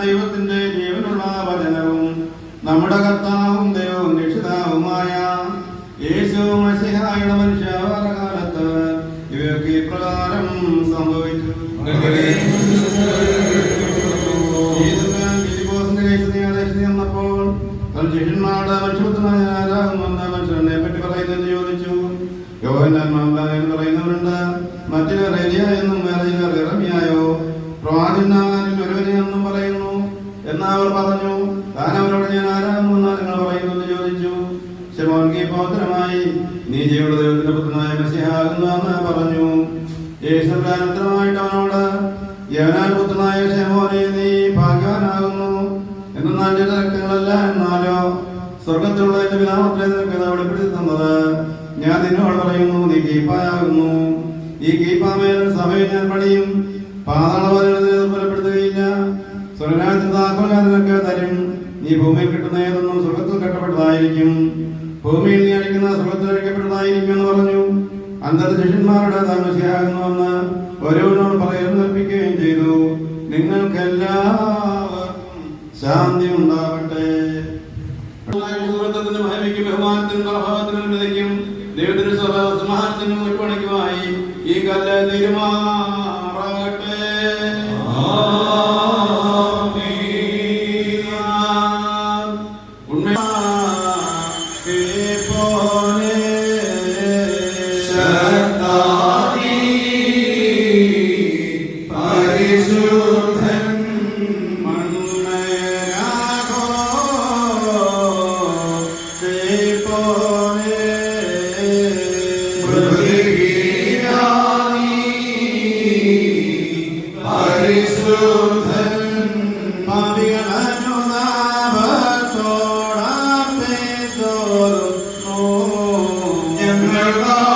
ദൈവത്തിന്റെ ജീവനുള്ള വചനവും നമ്മുടെ കർത്താവും ദൈവവും രക്ഷിതാവുമായ യേശുവും മസിഹായുടെ മനുഷ്യകാലത്ത് ഇവയൊക്കെ ഇപ്രകാരം സംഭവിച്ചു. എന്നപ്പോൾ തൻ ശിഷ്യന്മാരുടെ മനുഷ്യപുത്രനായ യോഹന്നാൻ മാമലാൻ എന്ന് പറയുന്നവരുണ്ട്. മറ്റു റെലിയ എന്നും വേറെ ചിലർ ഇറമിയായോ? പ്രവാചകന്മാരിൽ ഒരുവനെ എന്നും പറയുന്നു. എന്നാ അവർ പറഞ്ഞു? താൻ അവരോട് ഞാൻ ആരാകുമെന്ന് നിങ്ങൾ എന്ന് ചോദിച്ചു. ശിവോൻ ഗീപോത്രമായി നീ ജീവയുടെ ദൈവത്തിന്റെ പുത്രനായ മെസ്സിയാകുന്നു എന്ന് പറഞ്ഞു. യേശുദാൻ ഉത്തരമായിട്ട് അവനോട് യവനാൻ പുത്രനായ ശമോനെ നീ ഭാഗ്യവാനാകുന്നു. എന്നാൽ രക്തങ്ങളല്ല എന്നാലോ സ്വർഗത്തിലുള്ള എന്റെ പിതാമത്തിലെ നിനക്ക് വെളിപ്പെടുത്തി തന്നത്. ഞാൻ നിന്നോട് പറയുന്നു നീ കീപ്പായാകുന്നു ഈ കീപ്പാമേൽ സഭയിൽ ഞാൻ പണിയും പാതാളവരെ ബലപ്പെടുത്തുകയില്ല. തരും. നീ ഭൂമിയിൽ കിട്ടുന്ന ഏതൊന്നും സുഖത്തിൽ കെട്ടപ്പെട്ടതായിരിക്കും. ഭൂമിയിൽ നീ അടിക്കുന്ന സുഖത്തിൽ അടിക്കപ്പെട്ടതായിരിക്കും എന്ന് പറഞ്ഞു. അന്തർ ശിഷ്യന്മാരുടെ താമസിയാകുന്നുവെന്ന് ഓരോരോട് പറയുന്നു കൽപ്പിക്കുകയും ചെയ്തു. നിങ്ങൾക്കെല്ലാവർക്കും ശാന്തി ഉണ്ടാവട്ടെ. ബഹുമാനത്തിനും പ്രഭാവത്തിനും വിതയ്ക്കും ദൈവത്തിന്റെ സമാനത്തിനും ഉൾപ്പണിക്കുമായി ഈ കല്ല് തീരുമാറാകട്ടെ. ഉണ്മ ഞങ്ങൾ